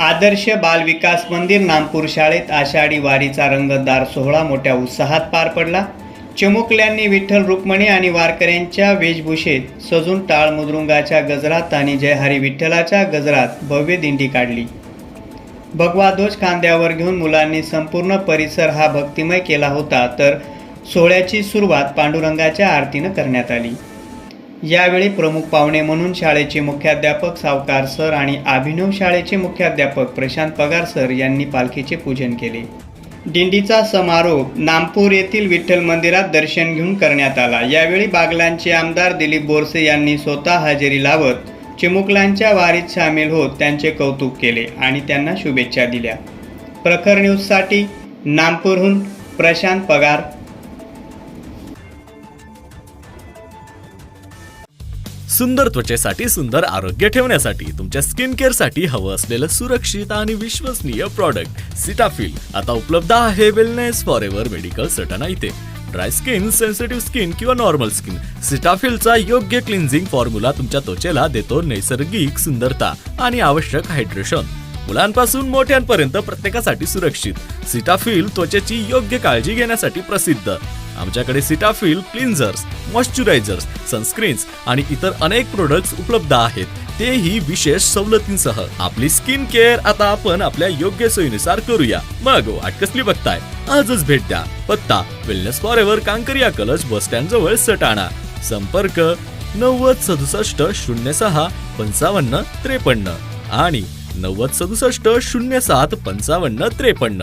आदर्श बाल विकास मंदिर नामपूर शाळेत आषाढी वारीचा रंगतदार सोहळा मोठ्या उत्साहात पार पडला. चिमुकल्यांनी विठ्ठल रुक्मणी आणि वारकऱ्यांच्या वेशभूषेत सजून टाळ मुद्रुंगाच्या गजरात आणि जयहारी विठ्ठलाच्या गजरात भव्य दिंडी काढली. भगवा ध्वज खांद्यावर घेऊन मुलांनी संपूर्ण परिसर हा भक्तिमय केला होता तर सोहळ्याची सुरुवात पांडुरंगाच्या आरतीनं करण्यात आली. यावेळी प्रमुख पाहुणे म्हणून शाळेचे मुख्याध्यापक सावकार सर आणि अभिनव शाळेचे मुख्याध्यापक प्रशांत पगार सर यांनी पालखीचे पूजन केले. दिंडीचा समारोप नामपूर येथील विठ्ठल मंदिरात दर्शन घेऊन करण्यात आला. यावेळी बागलांचे आमदार दिलीप बोरसे यांनी स्वतः हजेरी लावत चिमुकलांच्या वारीत सामील होत त्यांचे कौतुक केले आणि त्यांना शुभेच्छा दिल्या. प्रखर न्यूजसाठी नामपूरहून प्रशांत पगार. सुंदर त्वचेसाठी सुंदर आरोग्य ठेवण्यासाठी तुमच्या स्किन केअरसाठी हवं असलेलं सुरक्षित आणि विश्वसनीय प्रॉडक्ट सिटाफिल आता उपलब्ध आहे वेलनेस फॉर एव्हर मेडिकल सटना इथे. ड्राय स्किन सेन्सिटिव्ह स्किन किंवा नॉर्मल स्किन सिटाफिलचा योग्य क्लिन्झिंग फॉर्म्युला तुमच्या त्वचेला देतो नैसर्गिक सुंदरता आणि आवश्यक हायड्रेशन मुलांपासून मोठ्यांपर्यंत प्रत्येकासाठी सुरक्षित. सिटाफिल त्वचेची योग्य काळजी घेण्यासाठी प्रसिद्ध. आमच्याकडे सिटाफिल क्लिन्झर्स मॉइश्चरायझर्स सनस्क्रीन्स आणि इतर अनेक प्रोडक्ट्स उपलब्ध आहेत. तेही विशेष सवलतींसह. आपली स्किन केअर आता आपण आपल्या योग्य सोयीनुसार करूया. मग वाट कसली बघताय? आजच भेट द्या. पत्ता वेलनेस फॉर एव्हर कांकरिया कलश बस स्टँड जवळ सटाणा. संपर्क नव्वद सदुसष्ट शून्य सहा पंचावन्न त्रेपन्न आणि नव्वद सदुसष्ट शून्य सात पंचावन्न त्रेपन्न.